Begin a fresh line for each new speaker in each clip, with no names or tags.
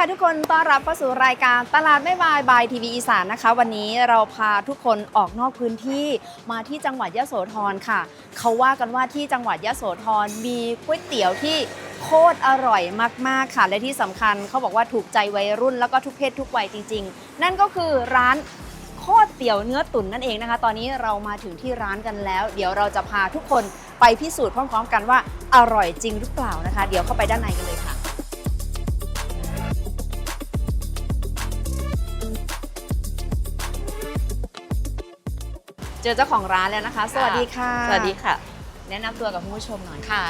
ค่ะทุกคนต้อนรับเข้าสู่รายการตลาดไม่บายบายทีวีอีสานนะคะ วันนี้เราพาทุกคนออกนอกพื้นที่มาที่จังหวัดยะโสธรค่ะ เขาว่ากันว่าที่จังหวัดยะโสธรมีก๋วยเตี๋ยวที่โคตรอร่อยมากๆค่ะ และที่สำคัญเขาบอกว่าถูกใจวัยรุ่นแล้วก็ทุกเพศทุกวัยจริง ๆ นั่นก็คือร้านโคตรเตี๋ยวเนื้อตุ๋นนั่นเองนะคะ ตอนนี้เรามาถึงที่ร้านกันแล้ว เดี๋ยวเราจะพาทุกคนไปพิสูจน์พร้อมๆ กันว่าอร่อยจริงหรือเปล่านะคะ เดี๋ยวเข้าไปด้านในกันเลยค่ะ เจอเจ้าของร้านแล้วนะคะ สวัสดีค่ะ
สวัสดีค่ะ
แนะนำตัวกับคุณผู้ชมหน่อย
ค่ะ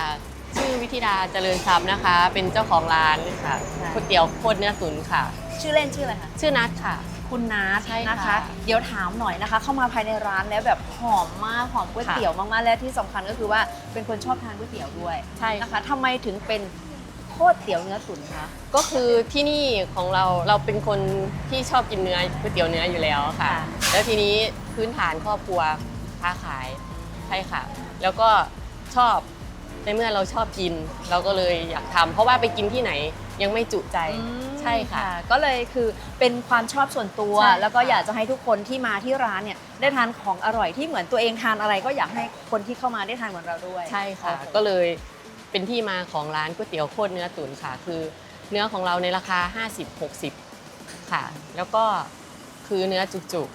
ชื่อวิธิดาเจริญทรัพย์นะคะ เป็นเจ้าของร้านค่ะ
ค่ะ
ก๋วยเตี๋ยวโคตรเนื้อตุ๋นค่ะ
ชื่อเล่นชื่ออะไรคะ
ชื่อนัทค่ะ
คุณนัท
ใช่ค่ะ
นะคะ เดี๋ยวถามหน่อยนะคะ เข้ามาภายในร้านแล้วแบบหอมมากหอมก๋วย
ค่ะ
เตี๋ยวมากๆและที่สำคัญก็คือว่าเป็นคนชอบทานก๋วยเตี๋ยวด้วย
ใช่
นะคะทำไมถึงเป็นโคตรเตี๋ยวเนื้อตุ๋นคะ
ก็คือที่นี่ของเราเราเป็นคนที่ชอบกินเนื้อก๋วยเตี๋ยวเนื้ออยู่แล้วค่ะ
ค่ะ
แล้วทีนี้ พื้นฐานครอบครัวค้าขายใช่ค่ะ แล้วก็ชอบในเมื่อเราชอบกิน เราก็เลยอยากทำเพราะว่าไปกินที่ไหนยังไม่จุใจใช่ค่ะ
ก็เลยคือเป็นความชอบส่วนตัว
ใช่ค่ะ
แล้วก็อยากจะให้ทุกคนที่มาที่ร้านเนี่ยได้ทานของอร่อยที่เหมือนตัวเองทานอะไรก็อยากให้คนที่เข้ามาได้ทานเหมือนเราด้วย
ใช่ค่ะ
โอ้โห
ก็เลยเป็นที่มาของร้านก๋วยเตี๋ยวโคตรเนื้อตุ๋นค่ะ คือเนื้อของเราในราคา 50-60 ค่ะ แล้วก็คือเนื้อจุก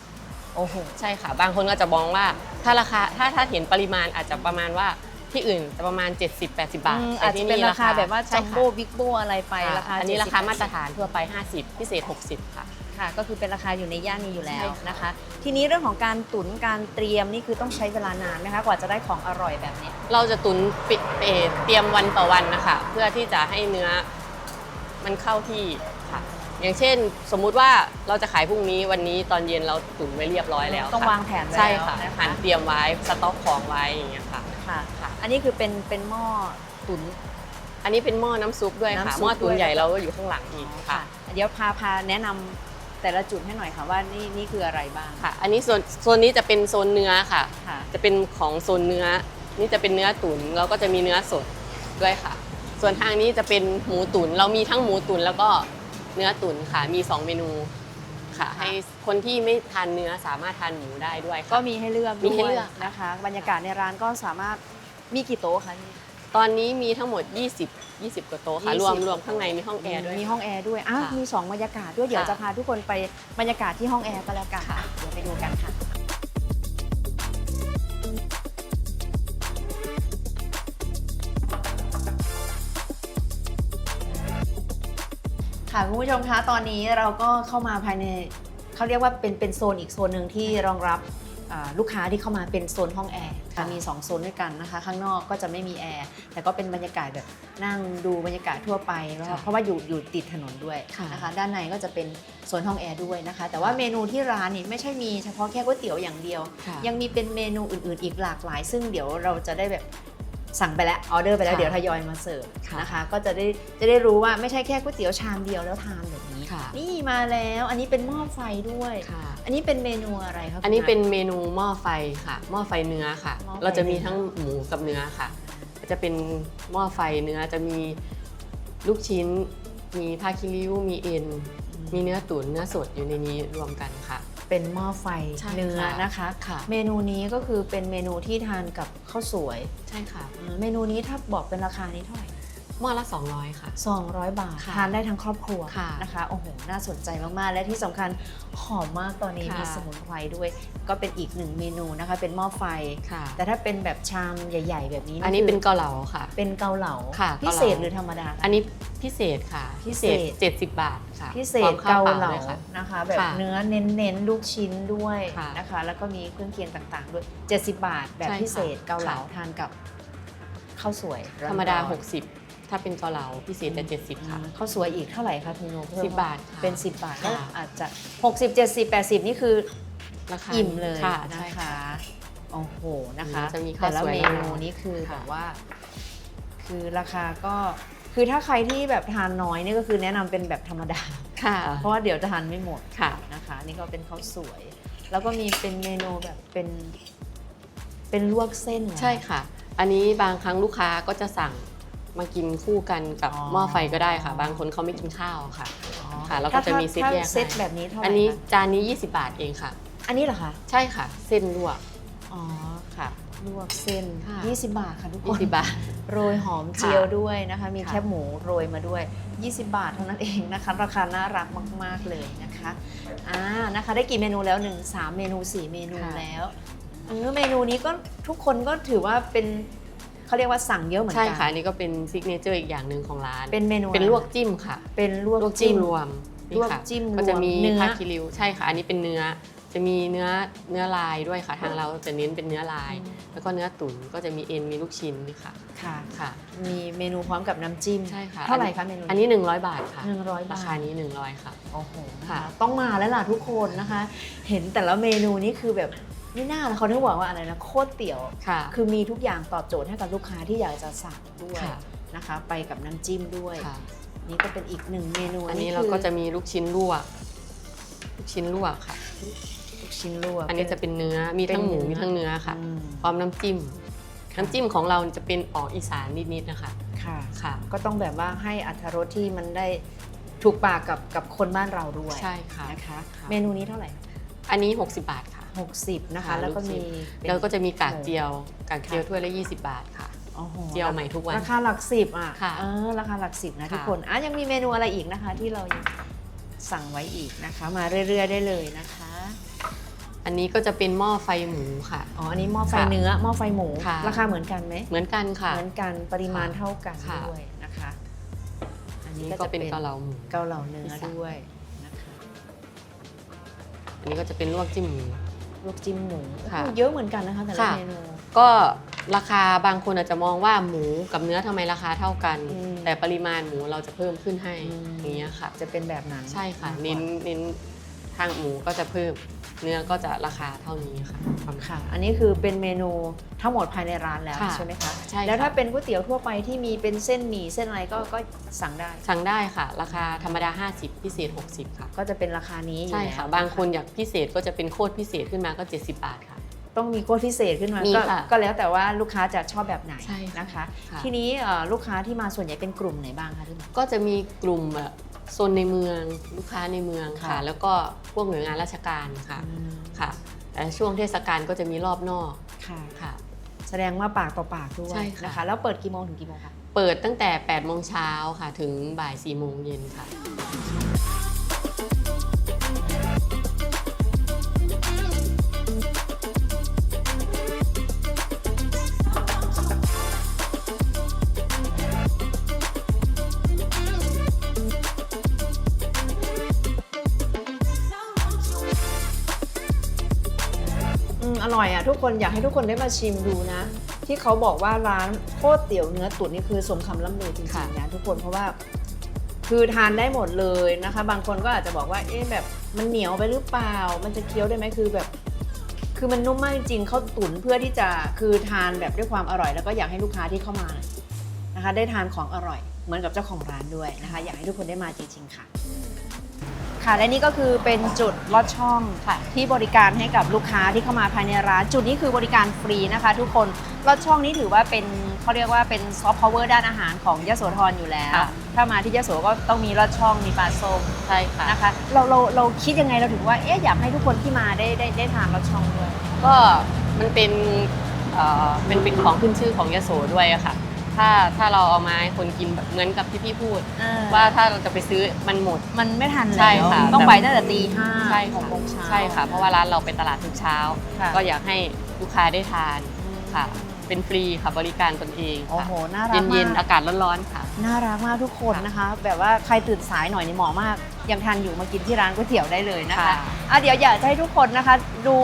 โอ้โห
ๆใช่ค่ะ บางคนก็จะมองว่าถ้าราคาถ้าถ้าเห็นปริมาณอาจจะประมาณว่าที่อื่นจะประมาณ 70-80 บาท
อืม
แต่
อาจจะ
ที่
เป็นราคาแบบว่า
ใช่
จัม
ค่ะ
โบ้บิ๊กโบอะไรไป
ค่ะ
ราคา
อันนี้ราคามาตร
70
ฐานทั่วไป 50 พิเศษ 60 ค่ะ
ค่ะก็คือเป็นราคาอยู่ในย่านนี้อยู่แล้ว
ใช่ค่ะ
นะคะ ทีนี้เรื่องของการตุ๋นการเตรียมนี่คือต้องใช้เวลานานไหมคะ กว่าจะได้ของอร่อยแบบนี้
เราจะตุนปิดเอ่อเตรียมวันต่อวันนะคะ เพื่อที่จะให้เนื้อมันเข้าที่ค่ะ อย่างเช่น สมมุติว่าเราจะขายพรุ่งนี้วันนี้ตอนเย็นเราตุนไว้เรียบร้อยแล้ว
ต้อง
ค่ะ
วางแผนไว้
ใช่
แล้ว
ค่ะ
นะคะ
หันเตรียมไว้สต็อกของไว้อย่างเงี้ยค่ะ
ค่ะ
ค่ะ
อันนี้คือเป็นเป็นหม้อตุ๋น
อันนี้เป็นหม้อน้ำซุปด้วยค่ะ
น้ำซุป
หม้อตุ๋น
ด้วย
ใหญ่เราก็อยู่ข้างหลังอีกค่ะ
เดี๋ยวพาพาแนะนำแต่ละจุดให้หน่อยค่ะว่านี่นี่คืออะไรบ้าง
ค่ะ อันนี้โซนโซนนี้จะเป็นโซนเนื้อค่ะ
ค่ะ
จะเป็นของโซนเนื้อ นี่จะเป็นเนื้อตุ๋นแล้วก็จะมีเนื้อสดด้วยค่ะ ส่วนทางนี้จะเป็นหมูตุ๋นเรามีทั้งหมูตุ๋นแล้วก็ เนื้อตุ๋นค่ะ มี 2 เมนูค่ะ ให้คนที่ไม่ทานเนื้อสามารถทานหมูได้ด้วย
ก็
ค่ะ
มีให้เลือก
มีให้
ด้วย
เลือกค่ะ
นะคะ บรรยากาศในร้านก็สามารถมีกี่โต๊ะคะนี่
ตอนนี้มีทั้งหมด 20 20 กว่าโต๊ะค่ะ
20
รวมรวมข้างในมีห้องแอร์ด้วย
มีห้องแอร์ด้วยอ้าว
ค่ะ
มีสองบรรยากาศด้วยเดี๋ยว
ค่ะ
จะพาทุกคนไปบรรยากาศที่ห้องแอร์ก็แล้วกัน
ค่ะ
เดี๋ยวไปดูกันค่ะ ค่ะคุณผู้ชมคะตอนนี้เราก็เข้ามาภายในเขาเรียกว่าเป็นเป็นโซนอีกโซนหนึ่งที่รองรับอ่าลูกค้าที่เข้ามาเป็นโซนห้องแอร์ค่ะมี 2 โซนด้วยกันนะคะ ข้างนอกก็จะไม่มีแอร์แต่ก็เป็นบรรยากาศแบบนั่งดูบรรยากาศทั่วไปนะคะ
ค่ะ
เพราะว่าอยู่อยู่ติดถนนด้วย
ค่ะ
นะคะ ด้านในก็จะเป็นโซนห้องแอร์ด้วยนะคะ แต่ว่าเมนูที่ร้านนี่ไม่ใช่มีเฉพาะแค่ก๋วยเตี๋ยวอย่างเดียว
ค่ะ
ยังมีเป็นเมนูอื่นๆอีกหลากหลาย ซึ่งเดี๋ยวเราจะได้แบบ สั่งไปแล้วออเดอร์ไปแล้ว
ค่ะ
เดี๋ยวทยอยมาเสิร์ฟ
ค่ะ
นะคะ ก็จะได้จะได้รู้ว่าไม่ใช่แค่ก๋วยเตี๋ยวชามเดียวแล้วทานแบบนี้
ค่ะ
นี่มาแล้วอันนี้เป็นหม้อไฟด้วย
ค่ะ
อันนี้เป็นเมนูอะไรครับ
อันนี้
คุณ
เป็นเมนูหม้อไฟค่ะหม้อไฟเนื้อค่ะ
หม้อไฟ
เราจะมีทั้งหมูกับเนื้อค่ะ จะเป็นหม้อไฟเนื้อจะมีลูกชิ้น มีผ้าคีริ้วมีเอ็นมีเนื้อตุ๋นเนื้อสดอยู่ในนี้รวมกันค่ะ
เป็นหม้อไฟ
ใช่
เนื้อ
ค่ะ
นะคะ
ค่ะ
เมนูนี้ก็คือเป็นเมนูที่ทานกับข้าวสวย
ใช่ค่ะ
อืมเมนูนี้ถ้าบอกเป็นราคานี้เท่าไหร่
หม้อละ 200 ค่ะ
200 บาท
ค่ะ
ทานได้ทั้งครอบครัว
ค่ะ
นะคะโอ้โหน่าสนใจมาก ๆ และที่สำคัญหอมมากตอนนี้
ค่ะ
มีสมุนไพรด้วย ก็เป็นอีกหนึ่งเมนูนะคะ เป็นหม้อไฟ
ค่ะ
แต่ถ้าเป็นแบบชามใหญ่ ๆ แบบนี้
อันนี้
คื
เป็นเกาเหลาค่ะ
เป็นเกาเหลา
ค่ะ
พิเศษ
เกาเหลา
หรือธรรมดาคะ
อันนี้พิเศษค่ะ
พิเศษ
70 บาทค่ะ
พิเศ
พร้
ษ
อมข้
เกาว
ปล่
เหลา
ด้วยค่ะ
นะคะ แบบ
ค่ะ
เนื้อเน้นๆ ลูกชิ้นด้วย
ค่ะ
นะคะ แล้วก็มีเครื่องเคียงต่างๆ ด้วย 70 บาท แบบ
ใช่ค่ะ
พิเศษเกาเหลา
ค่ะ
ทานกับข้าวสวยอนๆ
ธรรมดา 60 ถ้าเป็นเกาเหลาพิเศษจะ70 ค่ะ
อืมข้าวสวยอีกเท่าไหร่คะคุณโนเพิ่ม
10บาทค่ะ
เป็น 10 บาท
ค่ะ
ก็อาจจะ 60 70 80 นี่คือ
ราคา
อิ่มเลย
ค่ะ
นะ
ใช่
คะโอ้โหนะคะ
จะมีข้าว
แต่ละ
สวย
เม
มะ
นู
นาว
นี้คือ
ค่ะ
แบบว่า คือราคาก็คือถ้าใครที่แบบทานน้อยนี่ก็คือแนะนำเป็นแบบธรรมดา
ค่ะ
เพราะว่าเดี๋ยวจะทานไม่หมด
ค่ะ
นะคะ นี่ก็เป็นข้าวสวย แล้วก็มีเป็นเมนูแบบเป็น เป็นลวกเส้นเหรอ
ใช่ค่ะ อันนี้บางครั้งลูกค้าก็จะสั่ง มากินคู่กันกับ
อ๋อ
หม้อไฟก็ได้ค่ะ บางคนเขาไม่กินข้าวค่ะ
อ๋อ
ค่ะแล้วก็จะมีเซต
ถ้า
แยก
เซต
ให้
แบบนี้เท่าไหร่
อันนี้
คะ
จานนี้ 20 บาทเองค่ะ
อันนี้เหรอคะ
ใช่ค่ะ เส้นลวก
อ๋อ
ค่ะ
ลวกเส้น
ค่ะ
20 บาทค่ะทุกคน
20บาท
โรยหอม
ค่ะ
เจียวด้วยนะคะ มี
ค่ะ
แคบหมูโรยมาด้วย 20 บาทเท่านั้นเองนะคะ ราคาน่ารักมาก ๆ เลยนะคะ อ่า นะคะ ได้กี่เมนูแล้ว 1 3 เมนู 4 เมนูแล้วเออเมนูนี้ก็ทุกคนก็ถือว่าเป็น เขาเรียกว่าสั่งเยอะเหมือน
ใช่
กั
ค่ะอันนี้ก็เป็นซิกเนเจอร์อีกอย่างหนึ่งของร้าน
เป็นเมนู
เป็น
อะไร
ลวกจิ้มค่ะ
เป็นลวก
ลวกจิ้
จิ้
ม
ม
รวมนี่
ลวก
ค่ะ
จิ้ม
ก็จะมี
รวมเนื้อ
ผ้าคิริวใช่ค่ะ อันนี้เป็นเนื้อจะมีเนื้อเนื้อลายด้วยค่ะ ทางเราจะเน้นเป็นเนื้อลาย แล้วก็เนื้อตุ๋นก็จะมีเอ็นมีลูกชิ้นนี่ค่ะ
ค่ะ
ค่ะ
มีเมนูพร้อมกับน้ำจิ้ม
ใช่ค่ะ
เท่าไหร่คะเมนู
อันนี้ 100 บาทค่ะ
หนึ่งร้อย
รา
บาท
คานี้ 100 ค่ะ
โอ้โห
ค่ะ
ต้องมาแล้วล่ะทุกคนนะคะ เห็นแต่ละเมนูนี่คือแบบ ไม่น่านะเขาถึงบอกว่าอะไรนะโคตรเตี๋ยว
ค่ะ
คือมีทุกอย่างตอบโจทย์ให้กับลูกค้าที่อยากจะสั่งด้วย
ค่ะ
นะคะ ไปกับน้ำจิ้มด้วย
ค่ะ
นี่ก็เป็นอีกหนึ่งเมนู
อันนี้
คื
เราก็จะมีลูกชิ้นลวก ลูกชิ้นลวกค่ะ
ลูกชิ้นลวก
อันนี้จะเป็นเนื้อ มีทั้งหมูมีทั้งเนื้อค่ะ
อืม
พร้อมน้ำจิ้ม น้ำจิ้มของเราจะเป็นออกอีสานนิดๆนะคะ
ค่ะ
ค่ะ
ก็ต้องแบบว่าให้อัตรสที่มันได้ถูกปากกับกับคนบ้านเราด้วย
ใช่ค่ะ
นะคะ
ค่ะ
เมนูนี้เท่าไหร่
อันนี้ 60 บาทค่ะ
60 นะคะ
ค่ะ
แล้วก็
ลูกชิ้
มี
น
เป็น
แล้วก็จะมีกากเจียวกากเจียว
ค่ะ
ถ้วยละ 20 บาทค่ะ
โอ้โห
เจียวใหม่ทุกวัน
ราคาหลักสิบอะ
ค่ะ
เออราคาหลักสิบนะ
ค่ะ
ทุกคนอะยังมีเมนูอะไรอีกนะคะ ที่เรายังสั่งไว้อีกนะคะ มาเรื่อยๆได้เลยนะคะ
อันนี้ก็จะเป็นหม้อไฟหมูค่ะ
อ๋อ อันนี้หม้อไฟ
ค่ะ
เนื้อหม้อไฟหมู
ค่ะ
ราคาเหมือนกันไหม
เหมือนกันค่ะ
เหมือนกันปริมาณ
ค่ะ
เท่ากัน
ค่ะ
ด้วยนะคะ อันนี้
นี่
ก็
ก็
จะ
เป็
เป็นน
เกาเหลาหมู
เกาเหลาเนื้อ
อีสาน
ด้วยนะคะ
อันนี้ก็จะเป็นลวกจิ้มหมู
ลวกจิ้มหมู
ค่ะ
โอ้โหเยอะเหมือนกันนะคะแต่ละ
ค่ะ
เมนู
ก็ราคาบางคนอาจจะมองว่าหมูกับเนื้อทำไมราคาเท่ากัน
อืม
แต่ปริมาณหมูเราจะเพิ่มขึ้นให้
อืม
อย่างเงี้ยค่ะ
จะเป็นแบบนั้น
ใช่ค่ะ
มากกว่า
เน้นเน้นทางหมูก็จะเพิ่ม เนื้อก็จะราคาเท่านี้ค่ะประมาณ
ค่ะ อันนี้คือเป็นเมนูทั้งหมดภายในร้านแล้ว
ค่ะ
ใช่ไหมคะ
ใช่ค่ะ
แล้วถ้าเป็นก๋วยเตี๋ยวทั่วไปที่มีเป็นเส้นหมี่เส้นอะไรก็ก็สั่งได้
สั่งได้ค่ะ ราคาธรรมดา 50 พิเศษ 60 ค่ะ
ก็จะเป็นราคานี้อยู่
ใช่
แล้ว
ค่ะบางคนอยากพิเศษก็จะเป็นโคตรพิเศษขึ้นมาก็ 70 บาทค่ะ
ต้องมีโค้ดพิเศษขึ้นมา
มี
ก็
ค่ะ
ก็แล้วแต่ว่าลูกค้าจะชอบแบบไหน
ใช่ค่ะ
นะคะ
ค่ะ
ทีนี้เอ่อลูกค้าที่มาส่วนใหญ่เป็นกลุ่มไหนบ้างคะที่มา
ก็จะมีกลุ่มแบบ โซนในเมืองลูกค้าในเมืองค่ะ
ค่ะ
แล้วก็พวกหน่วยงานราชการค่ะ
อืม
ค่ะแต่ช่วงเทศกาลก็จะมีรอบนอก
ค่ะ
ค่ะ
แสดงว่าปากต่อปากด้วย
ใช่ค่ะ
นะคะ แล้วเปิดกี่โมงถึงกี่โมงคะ
เปิดตั้งแต่8โมงเช้าค่ะ ถึงบ่าย4โมงเย็นค่ะ
อืมอร่อยอะทุกคนอยากให้ทุกคนได้มาชิมดูนะ ที่เขาบอกว่าร้านโคตรเตี๋ยวเนื้อตุ๋นนี่คือสมคำล่ำลือจริง
ค่ะ
ๆนะทุกคนเพราะว่าคือทานได้หมดเลยนะคะ บางคนก็อาจจะบอกว่าเอ๊ะแบบมันเหนียวไปหรือเปล่า มันจะเคี้ยวได้ไหมคือแบบ คือมันนุ่มมากจริงๆเขาตุ๋นเพื่อที่จะคือทานแบบด้วยความอร่อย แล้วก็อยากให้ลูกค้าที่เข้ามานะคะ ได้ทานของอร่อย เหมือนกับเจ้าของร้านด้วยนะคะ อยากให้ทุกคนได้มาจริงๆค่ะ ค่ะและนี่ก็คือเป็นจุดลอดช่องค่ะ ที่บริการให้กับลูกค้าที่เข้ามาภายในร้าน จุดนี้คือบริการฟรีนะคะ ทุกคนลอดช่องนี้ถือว่าเป็นเขาเรียกว่าเป็นซอฟต์พาวเวอร์ด้านอาหารของยโสธรอยู่แล้ว
ค่ะ
ถ้ามาที่ยโสก็ต้องมีลอดช่องมีปลาส้ม
ใช่ค่ะ
นะคะเราเราเราคิดยังไงเราถึงว่าเอ๊ะอยากให้ทุกคนที่มาได้ได้ได้ทานลอดช่องด้วย
ก็มันเป็นเอ่อเป็นเป็นของขึ้นชื่อของยโสด้วยอะค่ะ ถ้าถ้าเราเอามาให้คนกินแบบเหมือนกับที่พี่พูดว่าถ้าเราจะไปซื้อมันหมด
มันไม่ทัน
ใช่
แล้ว
ค่ะ
ต้อง
แต่
ไปตั้งแต่ตีห้า
ใช่
หก
ค่ะ
โมงเช้า
ใช่ค่ะ เพราะว่าร้านเราเป็นตลาดทุกเช้า
ค่ะ
ก็อยากให้ลูกค้าได้ทานค่ะ เป็นฟรีค่ะบริการตนเอง
โอ้
ค่ะ
โหน่ารัก
เย็น
มาก
ๆอากาศร้อนๆค่ะ
น่ารักมากทุกคน
ค่ะ
นะคะ แบบว่าใครตื่นสายหน่อยนี่เหมาะมาก ยังทันอยู่มากินที่ร้านก๋วยเตี๋ยวได้เลยนะคะ
ค่ะ
อะเดี๋ยวอยากจะให้ทุกคนนะคะ ดู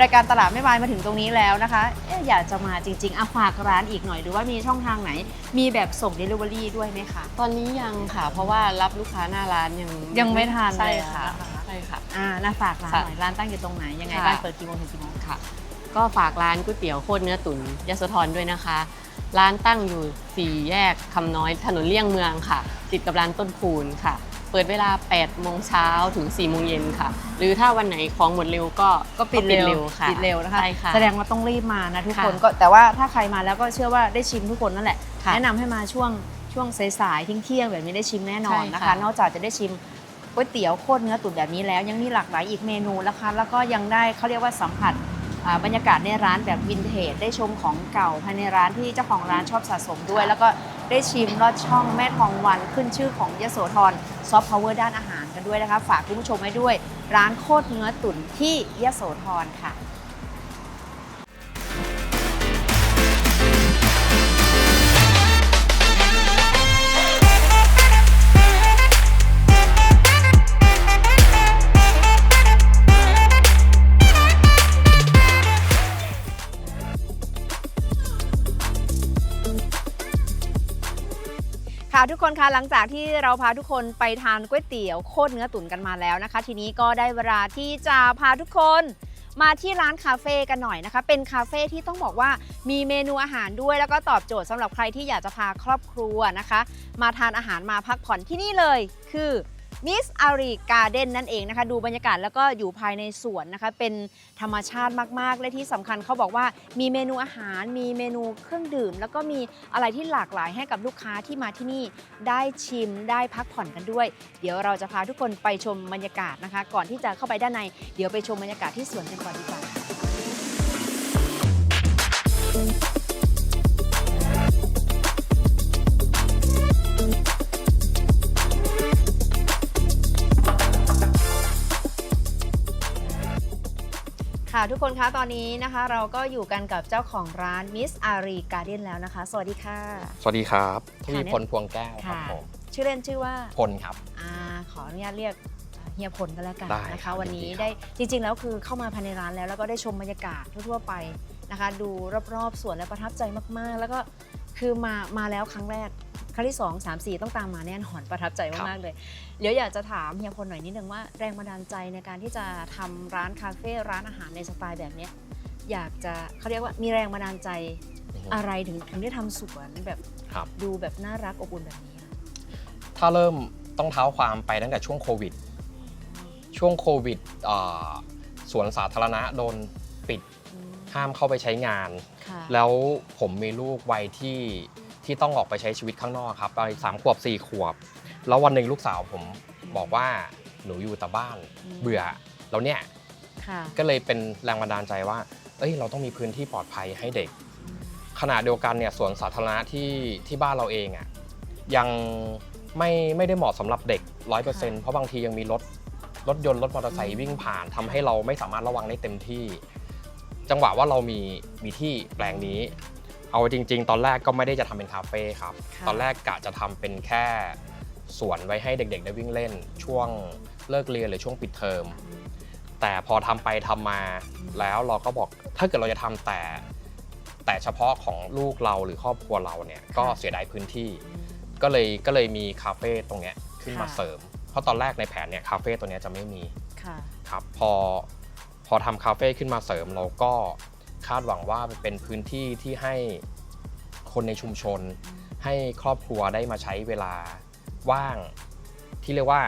รายการตลาดไม่วายมาถึงตรงนี้แล้วนะคะเอ๊ะอยากจะมาจริงๆอะฝากร้านอีกหน่อยดูว่ามีช่องทางไหน มีแบบส่ง Delivery ด้วยไหมคะ
ตอนนี้ยังค่ะ เพราะว่ารับลูกค้าหน้าร้านยัง
ยังไม่ทัน
ใช่
เลย
ค่ะ
นะคะ
ใช่ค่ะ
อ่าน่าฝากร้าน
ค่ะ
หน่อยร้านตั้งอยู่ตรงไหนยังไง
ค่ะ
บ้านเปิดกี่โมงถึงกี่โมง
ค่ะ ก็ฝากร้านก๋วยเตี๋ยวโคตรเนื้อตุ๋นยโสธรด้วยนะคะ ร้านตั้งอยู่สี่แยกคำน้อยถนนเลี่ยงเมืองค่ะ ติดกับร้านต้นคูณค่ะ เปิดเวลา 8 โมงเช้าถึง 4 โมงเย็นค่ะ หรือถ้าวันไหนของหมดเร็วก็
ก็ปิดเร็ว
ค่ะ
ปิดเร็วนะคะ
ใช่ค่ะ
แสดงว่าต้องรีบมานะทุก
ค่ะ
คนก็แต่ว่าถ้าใครมาแล้วก็เชื่อว่าได้ชิมทุกคนนั่นแหละ
ค่ะ
แนะนำให้มาช่วงช่วงสายๆเที่ยงๆแบบนี้ได้ชิมแน่นอน
ใช่
นะคะ
ค่ะ
นอกจากจะได้ชิมก๋วยเตี๋ยวโคตรเนื้อตุ๋นแบบนี้แล้ว ยังมีหลากหลายอีกเมนูนะคะ แล้วก็ยังได้เขาเรียกว่าสัมผัสอ่า บรรยากาศในร้านแบบวินเทจได้ชมของเก่าภายในร้านที่เจ้าของร้านชอบสะสมด้วย แล้วก็ได้ชิมลอดช่องแม่ทองวันขึ้นชื่อของยโสธรซอฟต์พาวเวอร์ด้านอาหารกันด้วยนะคะ ฝากคุณผู้ชมไว้ด้วย ร้านโคตรเนื้อตุ๋นที่ยโสธรค่ะ ค่ะทุกคนคะหลังจากที่เราพาทุกคนไปทานก๋วยเตี๋ยวโคตรเนื้อตุ๋นกันมาแล้วนะคะ ทีนี้ก็ได้เวลาที่จะพาทุกคนมาที่ร้านคาเฟ่กันหน่อยนะคะ เป็นคาเฟ่ที่ต้องบอกว่ามีเมนูอาหารด้วย แล้วก็ตอบโจทย์สำหรับใครที่อยากจะพาครอบครัวนะคะ มาทานอาหารมาพักผ่อนที่นี่เลย คือ มิสอารีการ์เด้นนั่นเองนะคะ ดูบรรยากาศแล้วก็อยู่ภายในสวนนะคะ เป็นธรรมชาติมาก ๆ และที่สำคัญเขาบอกว่ามีเมนูอาหาร มีเมนูเครื่องดื่ม แล้วก็มีอะไรที่หลากหลายให้กับลูกค้าที่มาที่นี่ได้ชิมได้พักผ่อนกันด้วย เดี๋ยวเราจะพาทุกคนไปชมบรรยากาศนะคะ ก่อนที่จะเข้าไปด้านใน เดี๋ยวไปชมบรรยากาศที่สวนกันก่อนดีกว่า ค่ะทุกคนคะตอนนี้นะคะ เราก็อยู่กันกับเจ้าของร้าน Miss Ari Garden แล้วนะคะ สวัสดีค่ะ
สวัสดีครับท
ค่ะ
วีพลพวงแก้วครับ
ค่ะ
ผม
ชื่อเล่นชื่อว่า
พลครับ
อาขออนุญาตเรียกเฮียพลกันแล้วกัน
ได้
นะ
ครั
คะ
บ
วันนี้
ยินดีครับ
ได้จริง ๆ แล้วคือเข้ามาภายในร้านแล้วแล้วก็ได้ชมบรรยากาศทั่วๆไปนะคะ ดูรอบๆสวนและประทับใจมากๆ แล้วก็คือมามาแล้วครั้งแรก ครั้งที่ 2 3 4 ต้องตามมาแน่นอนประทับใจมากๆเลย เดี๋ยวอยากจะถามเฮียพลหน่อยนิดนึงว่าแรงบันดาลใจในการที่จะทำร้านคาเฟ่ร้านอาหารในสไตล์แบบเนี้ยอยากจะเขาเรียกว่ามีแรงบันดาลใจอะไรถึงถึงได้ทำสวนแบบ
ครับ
ดูแบบน่ารักอบอุ่นแบบนี้อะ
ถ้าเริ่มต้องเท้าความไปตั้งแต่ช่วงโควิด ช่วงโควิดอ่าสวนสาธารณะโดนปิด
อืม
ห้ามเข้าไปใช้งาน
ค่ะ
แล้วผมมีลูกวัยที่ ที่ต้องออกไปใช้ชีวิตข้างนอกครับไปสามขวบสี่ขวบ แล้ววันหนึ่งลูกสาวผมบอกว่าหนูอยู่แต่บ้าน
อืม
เบื่อแล้วเนี่ย
ค่ะ
ก็เลยเป็นแรงบันดาลใจว่า เอ้ยเราต้องมีพื้นที่ปลอดภัยให้เด็ก ขณะเดียวกันเนี่ยสวนสาธารณะที่ที่บ้านเราเองอะ่ะยังไม่ไม่ได้เหมาะสำหรับเด็กร้อยเปอร์เซ็นต์เพราะบางทียังมีรถรถยนต์รถมอเตอร์ไซค์วิ่งผ่านทำให้เราไม่สามารถระวังได้เต็มที่ จังหวะว่าเรามีมีที่แปลงนี้ เอาจริง ๆ ตอนแรกก็ไม่ได้จะทำเป็นคาเฟ่ครับ
ค่ะ
ตอนแรกกะจะทำเป็นแค่สวนไว้ให้เด็กๆ ได้วิ่งเล่น ช่วงเลิกเรียนหรือช่วงปิดเทอม แต่พอทำไปทำมาแล้วเราก็บอกถ้าเกิดเราจะทำแต่ แต่เฉพาะของลูกเราหรือครอบครัวเราเนี่ยก็เสียดายพื้นที่ ก็เลยก็เลยมีคาเฟ่ตรงเนี้ยขึ้นมา
ค่ะ
เสริม เพราะตอนแรกในแผนเนี่ยคาเฟ่ตัวเนี้ยจะไม่มี
ค่ะ
ครับพอพอทำคาเฟ่ขึ้นมาเสริมเราก็ คาดหวังว่าเป็นพื้นที่ที่ให้คนในชุมชน ให้ครอบครัวได้มาใช้เวลาว่างที่เรียกว่า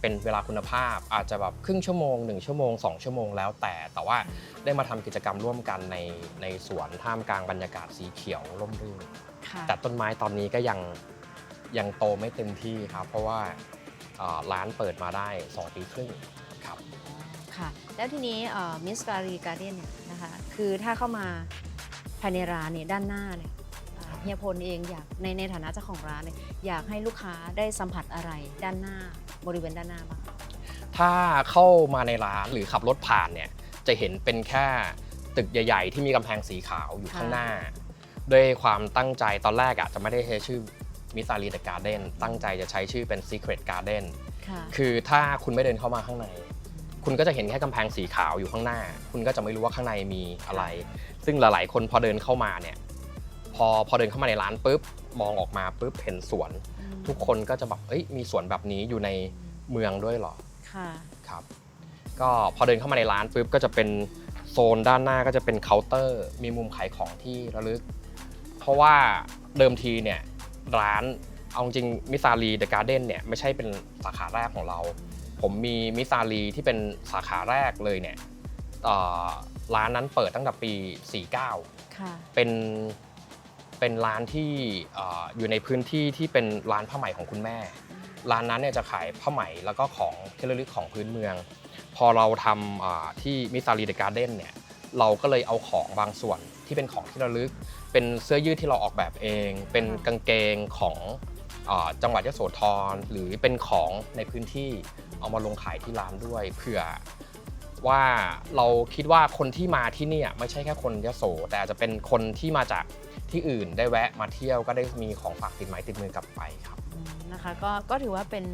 เป็นเวลาคุณภาพอาจจะแบบครึ่งชั่วโมง 1 ชั่วโมง 2 ชั่วโมงแล้วแต่ แต่ว่าได้มาทำกิจกรรมร่วมกันในในสวนท่ามกลางบรรยากาศสีเขียวร่มรื่น
ค่ะ
แต่ต้นไม้ตอนนี้ก็ยังยังโตไม่เต็มที่ครับ เพราะว่าเอ่อร้านเปิดมาได้2ปีครึ่งครับ
ค่ะ แล้วทีนี้มิสการีการ์เด้นเนี่ยนะคะคือถ้าเข้ามาภายในร้านเนี่ยด้านหน้าเนี่ยอ่าเฮียพลเองอยากในในฐานะเจ้าของร้านเนี่ยอยากให้ลูกค้าได้สัมผัสอะไรด้านหน้าบริเวณด้านหน้าบ้าง
ถ้าเข้ามาในร้านหรือขับรถผ่านเนี่ยจะเห็นเป็นแค่ตึกใหญ่ ๆ ที่มีกำแพงสีขาวอยู่ข้างหน้า ด้วยความตั้งใจตอนแรกอะจะไม่ได้ใช้ชื่อมิส a ารีเดอะการ์เด้นตั้งใจจะใช้ชื่อเป็น Secret Garden
ค่ะ
คือถ้าคุณไม่เดินเข้ามาข้างใน คุณก็จะเห็นแค่กำแพงสีขาวอยู่ข้างหน้า คุณก็จะไม่รู้ว่าข้างในมีอะไร ซึ่งหลาย ๆ คนพอเดินเข้ามาเนี่ย พอพอเดินเข้ามาในร้านปุ๊บมองออกมาปุ๊บเห็นสวน ทุกคนก็จะแบบเอ้ยมีสวนแบบนี้อยู่ในเมืองด้วยเหรอ
ค่ะ
ครับ ก็พอเดินเข้ามาในร้านปุ๊บก็จะเป็นโซนด้านหน้าก็จะเป็นเคาน์เตอร์ มีมุมขายของที่ระลึก เพราะว่าเดิมทีเนี่ยร้านเอาจริงมิซารีเดอะการ์เด้นเนี่ยไม่ใช่เป็นสาขาแรกของเรา ผมมีมิซารีที่เป็นสาขาแรกเลยเนี่ยเอ่อร้านนั้นเปิดตั้งแต่ปี 49
ค่ะ
เป็นเป็นร้านที่เอ่ออยู่ในพื้นที่ที่เป็นร้านผ้าไหมของคุณแม่ ร้านนั้นเนี่ยจะขายผ้าไหมแล้วก็ของที่ระลึกของพื้นเมือง พอเราทำอ่าที่มิซารีเดอะการ์เด้นเนี่ยเราก็เลยเอาของบางส่วนที่เป็นของที่ระลึก เป็นเสื้อยืดที่เราออกแบบเอง เป็นกางเกงของอาจังหวัดยโสธรหรือเป็นของในพื้นที่ เอามาลงขายที่ร้านด้วยเผื่อว่าเราคิดว่าคนที่มาที่เนี่ยไม่ใช่แค่คนยโส แต่อาจจะเป็นคนที่มาจากที่อื่นได้แวะมาเที่ยวก็ได้มีของฝากติดไม้ติดมือกลับไปครับ
นะคะก็ก็ถือว่าเป็น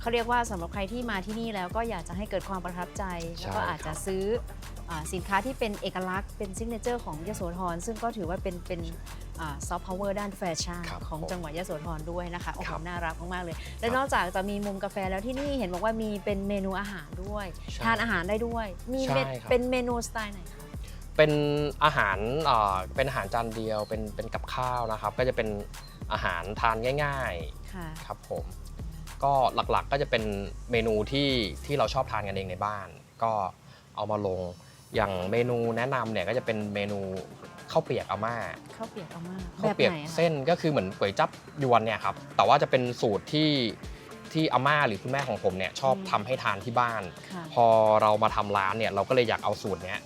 เขาเรียกว่าสำหรับใครที่มาที่นี่แล้วก็อยากจะให้เกิดความประทับใจ
ใช่
แล้วก็อาจจะซื้ออาสินค้าที่เป็นเอกลักษณ์เป็นซิกเนเจอร์ของยโสธรซึ่งก็ถือว่าเป็นเป็นซอฟต์พาวเวอร์ด้านแฟชั่น
ครับ
ของ
ผม
จังหวัดยโสธรด้วยนะคะโอ้โห
ครับ
น่ารักมากๆเลย และ
ครับ
นอกจากจะมีมุมกาแฟแล้วที่นี่เห็นบอกว่ามีเป็นเมนูอาหารด้วย
ใช่
ทานอาหารได้ด้วย มี
ใช่
เมน
ครับ
เป็นเมนูสไตล์ไหนคะ
เป็นอาหารเอ่อเป็นอาหารจานเดียวเป็นเป็นกับข้าวนะครับ ก็จะเป็นอาหารทานง่าย
ค่ะ
ๆ ครับผม ก็หลักๆก็จะเป็นเมนูที่ที่เราชอบทานกันเองในบ้าน ก็เอามาลงอย่างเมนูแนะนำเนี่ยก็จะเป็นเมนูข้าวเปียกอาม่า
ข้าวเปียกอาม่า
ข้า
แบ
ว
บ
เปียก
ไหนอะคะ
เส้นก็คือเหมือนก๋วยจับยวนเนี่ยครับแต่ว่าจะเป็นสูตรที่ที่อาม่าหรือคุณแม่ของผมเนี่ยชอบทำให้ทานที่บ้าน
ค่ะ
พอเรามาทำร้านเนี่ยเราก็เลยอยากเอาสูตรเนี้ย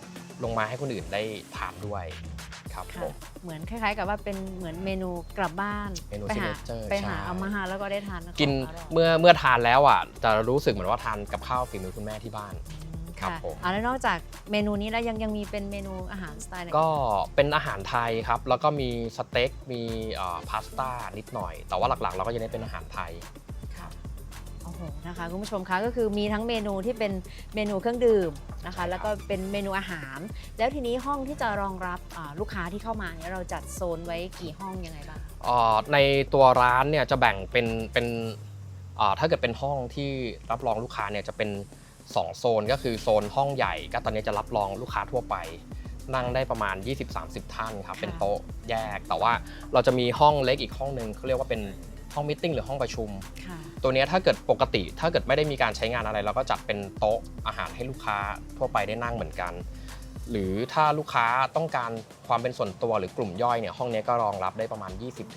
ลงมาให้คนอื่นได้ทานด้วย ครับผ
ค่ะ
ม
เหมือนคล้ายๆ กับว่าเป็นเหมือนเมนูกลับบ้าน
เมนู
ไปหา
signature
ไปหา
ใช่
เอามาหาแล้วก็ได้ทานของ
กิน
อร่อย
เมื่อเมื่อทานแล้วอะจะรู้สึกเหมือนว่าทานกับข้าวฝีมือคุณแม่ที่บ้าน ครับ
ค่ะ
ผม
อ่าแล้วนอกจากเมนูนี้แล้วยังยังมีเป็นเมนูอาหารสไตล์ไหน
ก็เป็นอาหารไทยครับ แล้วก็มีสเต็กมีเอ่อพาสต้านิดหน่อย แต่ว่าหลักๆ เราก็จะเน้นเป็นอาหารไทย
ค่ะโอ้โหนะคะคุณผู้ชมคะก็คือมีทั้งเมนูที่เป็นเมนูเครื่องดื่มนะคะ แล้วก็เป็นเมนูอาหาร แล้วทีนี้ห้องที่จะรองรับอ่าลูกค้าที่เข้ามาเนี่ยเราจัดโซนไว้กี่ห้องยังไงบ้าง
อ่อในตัวร้านเนี่ยจะแบ่งเป็นเป็นอ่อถ้าเกิดเป็นห้องที่รับรองลูกค้าเนี่ยจะเป็น 2 โซนก็คือโซนห้องใหญ่ ก็ตอนนี้จะรับรองลูกค้าทั่วไป นั่งได้ประมาณ 20-30 ท่านครับเป็นโต๊ะแยก แต่ว่าเราจะมีห้องเล็กอีกห้องหนึ่งเขาเรียกว่าเป็น ห้องมิ팅หรือห้องประชุม
ค่ะ
ตัวเนี้ยถ้าเกิดปกติ ถ้าเกิดไม่ได้มีการใช้งานอะไร เราก็จัดเป็นโต๊ะอาหารให้ลูกค้าทั่วไปได้นั่งเหมือนกัน หรือถ้าลูกค้าต้องการความเป็นส่วนตัวหรือกลุ่มย่อยเนี่ยห้องเนี้ยก็รองรับได้ประมาณ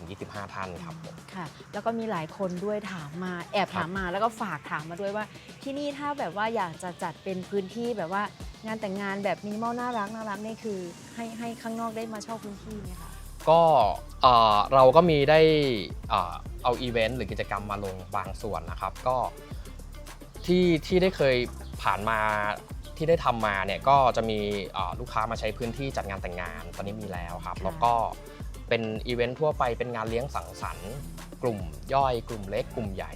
20-25 ท่านครับผม
ค่ะ แล้วก็มีหลายคนด้วยถามมา แอบถามมาแล้วก็ฝากถามมาด้วยว่า ที่นี่ถ้าแบบว่าอยากจะจัดเป็นพื้นที่แบบว่างานแต่งงานแบบมินิมอลน่ารักน่ารักนี่คือให้ให้ข้างนอกได้มาเช่าพื้นที่ไหมคะ
ก็เอ่อเราก็มีได้เอ่อ เอาอีเวนต์หรือกิจกรรมมาลงบางส่วนนะครับ ก็ที่ที่ได้เคยผ่านมาที่ได้ทำมาเนี่ยก็จะมีเอ่อลูกค้ามาใช้พื้นที่จัดงานแต่งงาน ตอนนี้มีแล้วครับ
ค่ะ
แล้วก็เป็นอีเวนต์ทั่วไปเป็นงานเลี้ยงสังสรรค์ กลุ่มย่อย กลุ่มเล็ก กลุ่มใหญ่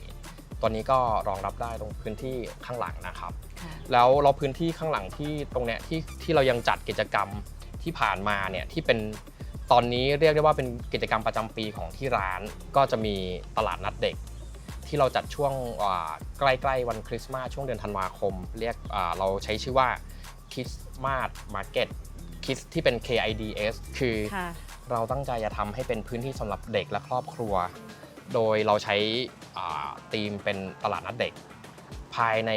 ตอนนี้ก็รองรับได้ตรงพื้นที่ข้างหลังนะครับ
ค่ะ
แล้วเราพื้นที่ข้างหลังที่ตรงเนี้ยที่ที่เรายังจัดกิจกรรมที่ผ่านมาเนี่ยที่เป็น ตอนนี้เรียกได้ว่าเป็นกิจกรรมประจำปีของที่ร้านก็จะมีตลาดนัดเด็ก ที่เราจัดช่วงอ่าใกล้ๆวันคริสต์มาสช่วงเดือนธันวาคม เรียกอ่าเราใช้ชื่อว่าคริสต์มาสมาร์เก็ตคิสที่เป็น KIDS คือ
ค่ะ
เราตั้งใจจะทำให้เป็นพื้นที่สำหรับเด็กและครอบครัว โดยเราใช้อ่าธีมเป็นตลาดนัดเด็ก ภายใน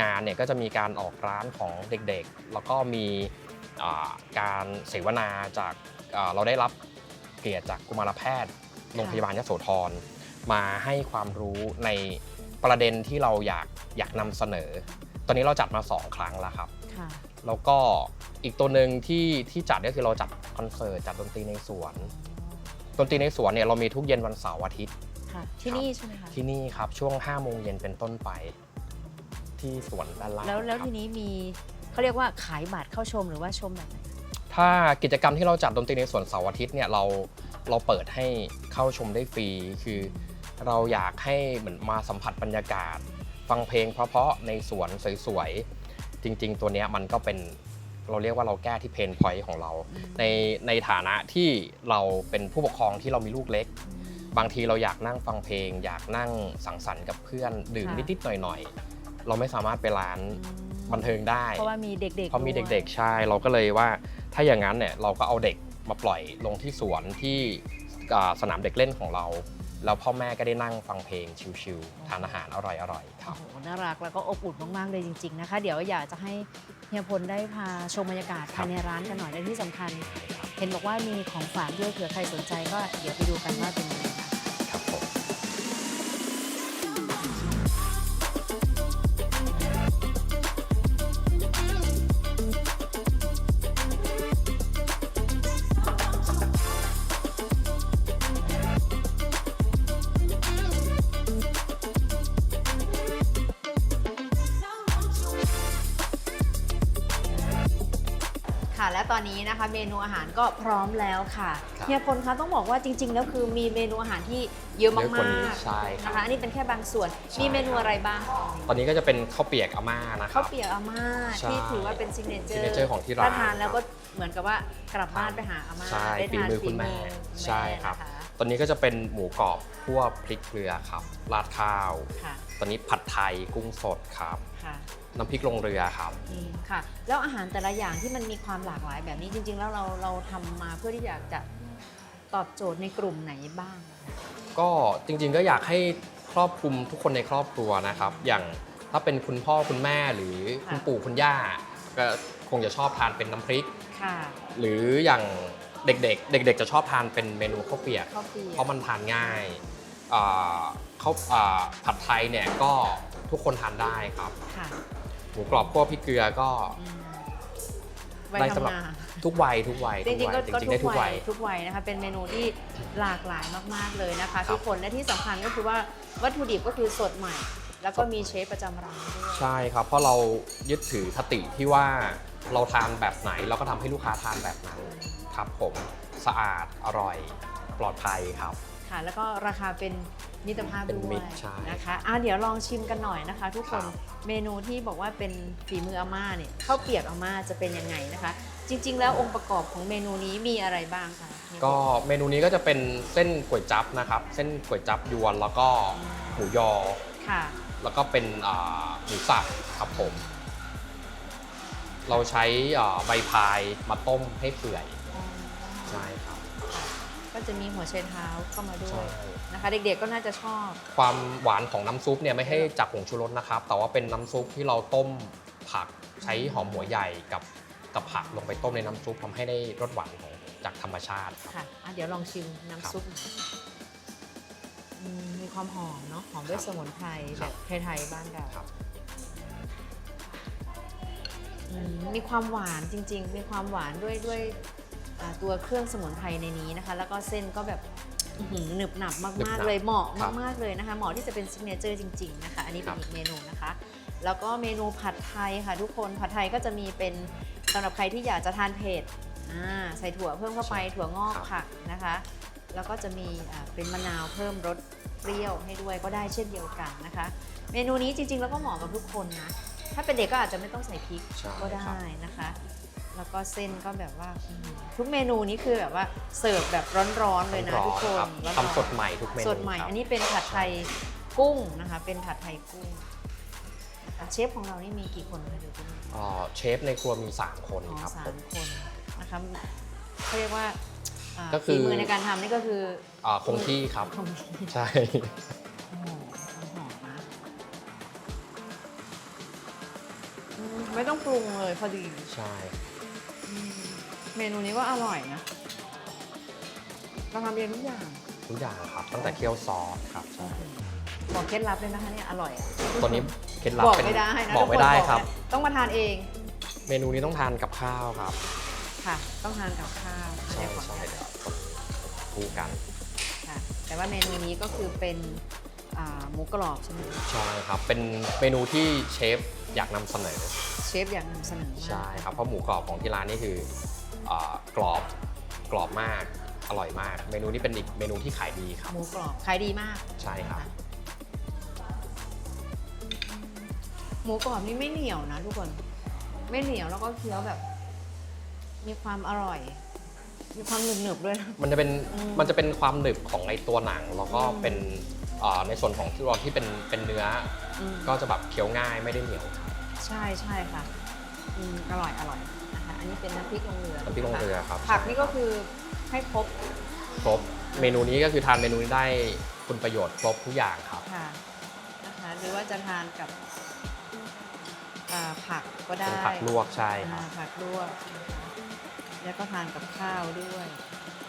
งานเนี่ยก็จะมีการออกร้านของเด็กๆ แล้วก็มีอ่าการเสวนาจาก อ่าเราได้รับเกียรติจากกุมารแพทย์โรงพยาบาลยโสธรมาให้ความรู้ในประเด็นที่เราอยากอยากนำเสนอ ตอนนี้เราจัดมา 2 ครั้งแล้วครับ
ค่ะ
แล้วก็อีกตัวหนึ่งที่ที่จัดก็คือเราจัดคอนเสิร์ตจัดดนตรีในสวนดนตรีในสวนเนี่ยเรามีทุกเย็นวันเสาร์อาทิตย์
ค่ะ ที่นี่ใช่ไหมคะ
ที่นี่ครับช่วง5โมงเย็นเป็นต้นไป ที่สวนด้านล่าง
แล้วแล้ว
ครับ
ทีนี้มีเขาเรียกว่าขายบัตรเข้าชมหรือว่าชมแบบไหน
ถ้ากิจกรรมที่เราจัดดนตรีในสวนเสาร์อาทิตย์เนี่ยเราเราเปิดให้เข้าชมได้ฟรี คือเราอยากให้เหมือนมาสัมผัสบรรยากาศ ฟังเพลงเพราะๆในสวนสวยๆ จริง ๆ ตัวเนี้ยมันก็เป็นเราเรียกว่าเราแก้ที่เพนพอยต์ของเรา ในในฐานะที่เราเป็นผู้ปกครองที่เรามีลูกเล็ก บางทีเราอยากนั่งฟังเพลง อยากนั่งสังสรรค์กับเพื่อนดื่มนิดๆหน่อยๆ เราไม่สามารถไปร้านบันเทิงได้
เพราะว่ามีเด็กๆ
เพราะมี
ด้วย
เด็ก ๆ ใช่ เราก็เลยว่าถ้าอย่างนั้นเนี่ยเราก็เอาเด็กมาปล่อยลงที่สวนที่อ่าสนามเด็กเล่นของเรา แล้วพ่อแม่ก็ได้นั่งฟังเพลงชิลๆทานอาหารอร่อยๆครั
โอ้
บ
โหน่ารักแล้วก็อบอุ่นมากๆเลยจริง ๆนะคะ เดี๋ยวอยากจะให้เฮียพลได้พาชมบรรยากาศ
ครั
ภา
บ
ยในร้านกันหน่อยและที่สำคัญ เห็นบอกว่ามีของฝากด้วยเผื่อใครสนใจก็เดี๋ยวไปดูกันว่าเป็นยังไง นนี้นะคะ เมนูอาหารก็พร้อมแล้วค่ะ
ครับ
เฮียพลคะต้องบอกว่าจริง ๆ แล้วคือมีเมนูอาหารที่เยอะ
เยอะกว่านี้
มาก
ใช่
ๆ
ครับ
นะคะอันนี้เป็นแค่บางส่วน
ใช่
มีเมนูอะไรบ้าง
ตอนนี้ก็จะเป็นข้าวเปียกอาม่านะค
ข้า
รั
ว
บ
เปียกอาม่า
ใช่
ที่ถือว่าเป็นซิกเนเจอร์
signature ของที่ร้าน
ถ้าทานแล้วก็เหมือนกับว่ากลับบ้านไปหาอาม่า
ใช่
ได้
ฝี
ทาน
มือคุณแม่
ฝีอ
ใช่ครับ
แม่นะะ
ตอนนี้ก็จะเป็นหมูกรอบคั่วพริกเกลือครับราดข้าว
ค่ะ
ตอนนี้ผัดไทยกุ้งสดครับ
ค่ะ
น้ำพริกลงเรือครับ
อืมค่ะ แล้วอาหารแต่ละอย่างที่มันมีความหลากหลายแบบนี้จริง ๆ แล้วเราเราทำมาเพื่อที่อยากจะตอบโจทย์ในกลุ่มไหนบ้าง
ก็จริงๆก็อยากให้ครอบคลุมทุกคนในครอบครัวนะครับ อย่างถ้าเป็นคุณพ่อคุณแม่หรือคุณ
ค่ะ
ปู่คุณย่า ก็คงจะชอบทานเป็นน้ำพริก
ค่ะ
หรืออย่างเด็กๆ เด็ก ๆ จะชอบทานเป็นเมนูข้าวเปียก
ข้าวเปียก
เพราะมันทานง่ายอ่า ข้าวอ่าผัดไทยเนี่ยก็ทุกคนทานได้ครับ
ค่ะ
หมูกรอบคั่วพริกเกลือก็
อืมวัย
ได้สำหรับ
ทำงาน
ทุกวัยทุกวัย
จริงๆก็
ทุ
ก็
วัยจริงๆได้
ทุ
ทุ
ก
ก
วั
วั
ย
ย
ทุกวัยนะคะ เป็นเมนูที่หลากหลายมากๆเลยนะคะ
ครับ
ทุกคนและที่สำคัญก็คือว่าวัตถุดิบก็คือสดใหม่ แล้วก็มีเชฟประจำร้านด้วย
ใช่ครับ เพราะเรายึดถือคติที่ว่าเราทานแบบไหนเราก็ทำให้ลูกค้าทานแบบนั้นครับผมสะอาดอร่อยปลอดภัยครับ
ค่ะแล้วก็ราคาเป็น มิตรภาพ
เป็น
ด้
มิ
วย
ตรใช่
นะคะอะเดี๋ยวลองชิมกันหน่อยนะคะ ทุกคน
ครับ
เมนูที่บอกว่าเป็นฝีมืออาม่าเนี่ยข้าวเปียกอาม่าจะเป็นยังไงนะคะ จริง ๆ แล้วองค์ประกอบของเมนูนี้มีอะไรบ้างคะ
ก็เมนูนี้ก็จะเป็นเส้นก๋วยจั๊บนะครับ เส้นก๋วยจั๊บยวนแล้วก็หมูยอ
ค่ะ
แล้วก็เป็นอ่าหมูสับครับผม เราใช้อ่าใบพายมาต้มให้เปื่อยใช่ครับ
ก็จะมีหัวไชเท้าเข้ามาด้ว
ใช่
ยนะคะ เด็กๆก็น่าจะชอบ
ความหวานของน้ำซุปเนี่ยไม่ให้จากผงชูรสนะครับ แต่ว่าเป็นน้ำซุปที่เราต้มผักใช้หอมหัวใหญ่กับกับผักลงไปต้มในน้ำซุปทำให้ได้รสหวานของจากธรรมชาติครับ
ค่ะอะ เดี๋ยวลองชิมน้ำซุปหน่อยอืมมีความหอมเนาะ หอมด้วย
ครับ
สมุนไพร
ค
แบ
รับบ
ไทยๆบ้านเรา
ครับ
อืมมีความหวานจริง ๆ มีความหวานด้วยด้วยอ่า ตัวเครื่องสมุนไพรในนี้นะคะ แล้วก็เส้นก็แบบอื้อหือหนึบหนับ
หนึบ
มาก
หนั
ๆ
บ
เลยเหมาะ
ครับ
มากๆเลยนะคะเหมาะที่จะเป็นซิกเนเจอร์จริงๆนะคะ อันนี้เป็
ครั
น
บ
อีกเมนูนะคะ แล้วก็เมนูผัดไทยค่ะทุกคนผัดไทยก็จะมีเป็นสำหรับใครที่อยากจะทานเผ็ดอ่าใส่ถั่วเพิ่มเข้าไปถั่วงอกผักนะคะ แล้วก็จะมีอ่าเป็นมะนาวเพิ่มรสเปรี้ยวให้ด้วยก็ได้เช่นเดียวกันนะคะ เมนูนี้จริงๆแล้วก็เหมาะกับทุกคนนะ ถ้าเป็นเด็กก็อาจจะไม่ต้องใส่พริก
ใช่
ก็ได้
ครับ
นะคะ แล้วก็เส้นก็แบบว่าอืมทุกเมนูนี้คือแบบว่าเสิร์ฟแบบร้อนๆเลยนะ
ร้อ
ทุกคน
ครับ
ร้อนๆ
ทำสดใหม่ทุกเมนู
สดใหม่
ครับ
อันนี้เป็นผัดไทยกุ้งนะคะ เป็นผัดไทยกุ้งนะคะเชฟของเรานี่มีกี่คนคะเดี๋ยวคุณ
อ่าเชฟในครัวมี 3 คน
อ๋อ
ครับ
สา
ผมม
คนนะคะเขาเรียกว่าอ่า
ก็คือ
ฝีมือในการทำนี่ก็คือ
อ่าคงที่ครับ
คงที่
ใช่
โอ้โหหอมนะอืมไม่ต้องปรุงเลยพอดี
ใช่
อืม เมนูนี้ก็อร่อยนะเราทำเองทุกอย่าง
ทุกอย่างครับ ตั้งแต่เคี่ยวซอสครับใช่
บอกเคล็ดลับเลยนะคะเนี่ยอร่อยอะ
ตัวนี้เคล็ดลับ
บอก
เป็น
ไม่ได้นะ
บอกไม่ได้
ทุกน
ครับ
นะต้องมาทานเอง
เมนูนี้ต้องทานกับข้าวครับ
ค่ะ ต้องทานกับข้าว
ใช่
เดี๋ยวขอ
ใช่เดี๋ยวคู่กัน
ค่ะ แต่ว่าเมนูนี้ก็คือเป็นอ่าหมูกรอบใช่ไหม
ใช่ครับ เป็นเมนูที่เชฟอยากนำเสนอ
เชฟอยากนำเสนอมาก
ใช่ครับ เพราะหมูกรอบของที่ร้านนี่คืออา กรอบกรอบมากอร่อยมาก เมนูนี้เป็นอีกเมนูที่ขายดีครับ
หมูกรอบขายดีมาก
ใช่ครับ
หมูกรอบนี่ไม่เหนียวนะทุกคน ไม่เหนียวแล้วก็เคี้ยวแบบ มีความอร่อย มีความหนึบๆด้วยนะ
มันจะเป็น
อืม
มันจะเป็นความหนึบของในตัวหนัง แล้วก็
อืม
เป็นอ่าในส่วนของที่เราที่เป็นเป็นเนื้อ
อืม
ก็จะแบบเคี้ยวง่ายไม่ได้เหนียว
ใช่ใช่ค่ะอืมอร่อยอร่อยนะคะ อันนี้เป็นน้ำพริกลงเรือ
น้ำพริกลงเรือครับ
ผักนี่ก็คือให้ครบ
ครบเมนูนี้ก็คือทานเมนูนี้ได้คุณประโยชน์ครบทุกอย่างครับ
ค่ะนะคะหรือว่าจะทานกับอ่าผักก็ได้
เป็นผักลวกใช่ครับ
อ่าผักลวก แล้วก็ทานกับข้าวด้วย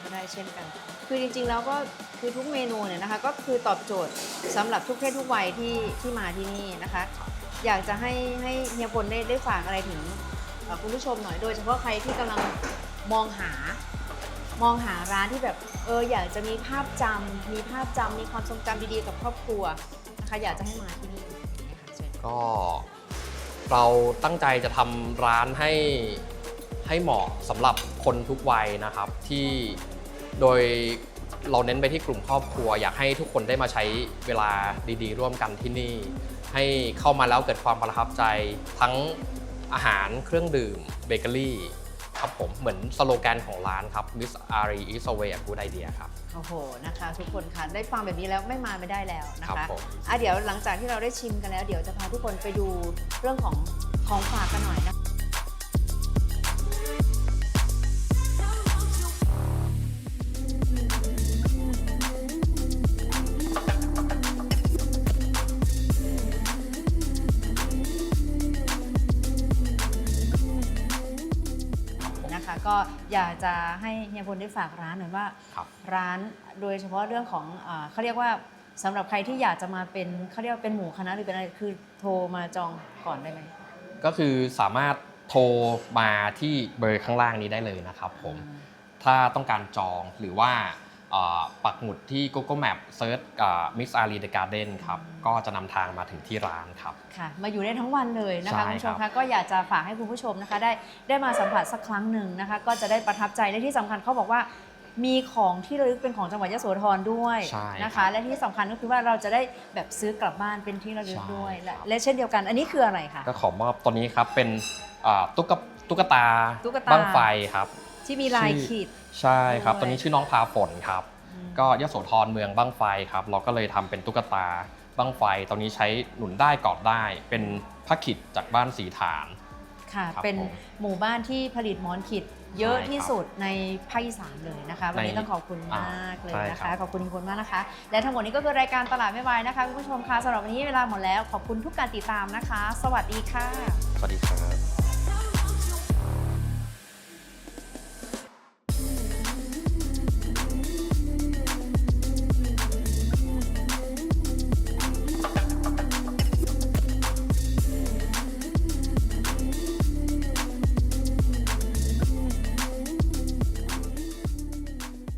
ก็ได้เช่นกัน คือจริงๆแล้วก็คือทุกเมนูเนี่ยนะคะ ก็คือตอบโจทย์สำหรับทุกเพศทุกวัยที่ที่มาที่นี่นะคะ อยากจะให้ให้เฮียพลได้ได้ฝากอะไรถึงเอ่อ คุณผู้ชมหน่อยโดยเฉพาะใครที่กำลังมองหามองหาร้านที่แบบเอออยากจะมีภาพจำมีภาพจำมีความทรงจำดีๆกับครอบครัวนะคะอยากจะให้มาที่นี่อย่ค่ะเชิญ
ก็เราตั้งใจจะทำร้านให้ให้เหมาะสำหรับคนทุกวัยนะครับที่โดยเราเน้นไปที่กลุ่มครอบครัว อยากให้ทุกคนได้มาใช้เวลาดีๆ ร่วมกันที่นี่ ให้เข้ามาแล้วเกิดความประทับใจทั้ง อาหารเครื่องดื่มเบเกอรี่ครับผมเหมือนสโลแกนของร้านครับ Miss Ari is a way a good idea ครับ
โอ้โหนะคะ ทุกคนค่ะได้ฟังแบบนี้แล้วไม่มาไม่ได้แล้วนะ
ครั
คะ
บผม
อะเดี๋ยวหลังจากที่เราได้ชิมกันแล้ว เดี๋ยวจะพาทุกคนไปดูเรื่องของของฝากกันหน่อยนะนะคะ อยากจะให้เฮียพลได้ฝากร้านหน่อยว่า
ครับ
ร้านโดยเฉพาะเรื่องของอาเขาเรียกว่าสำหรับใครที่อยากจะมาเป็นเขาเรียกว่าเป็นหมู่คณะหรือเป็นอะไรคือโทรมาจองก่อนได้ไหม
ก็คือสามารถโทรมาที่เบอร์ข้างล่างนี้ได้เลยนะครับผม ถ้าต้องการจองหรือว่าเอ่อ ปักหมุดที่ Google Map เซิร์ช Miss Ari the Garden ครับ ก็จะนำทางมาถึงที่ร้านครับ
ค่ะ มาอยู่ได้ทั้งวันเลยนะคะ
ใช่
คุณผู้ชม
ครั
คะ
บ
ก็อยากจะฝากให้คุณผู้ชมนะคะ ได้ได้มาสัมผัสสักครั้งหนึ่งนะคะ ก็จะได้ประทับใจและที่สำคัญเขาบอกว่ามีของที่ระลึกเป็นของจังหวัดยโสธรด้วย
ใช่
นะ
ครั
คะ
บ
และที่สำคัญก็คือว่าเราจะได้แบบซื้อกลับบ้านเป็นที่ระลึก
ใช่
ด้วยและ
ครับ
และเช่นเดียวกัน อันนี้คืออะไรคะ
ก็ขอมอบตัวนี้ครับเป็นเอ่อตุ๊กตาตุ๊กตา
ตุ๊กตา
บ้างไฟครับ
ที่มีลาย
ชื่อ
ขีด
ใช่ครับ
ด้วย
ตัวนี้ชื่อน้องพาฝนครับ
อืม
ก็ยโสธรเมืองบ้างไฟครับ เราก็เลยทำเป็นตุ๊กตาบ้างไฟ ตอนนี้ใช้หนุนได้กอดได้ เป็นพระขิดจากบ้านสีฐาน
ค่ะ
ครับ
เป็น
ผม
หมู่บ้านที่ผลิตหมอนขิดเยอะ
ใช่ครับ
ที่สุดในภาคอีสานเลยนะคะ วันนี้
ใน
ต้องขอบคุณมากเลย
ใช่
นะ
ครั
คะ
บ
ขอบคุณทุกคนมากนะคะ และทั้งหมดนี้ก็คือรายการตลาดไม่วายนะคะคุณผู้ชมคะสำหรับวันนี้เวลาหมดแล้ว ขอบคุณทุกการติดตามนะคะ สวัสดีค่ะ
สวัสดีครับ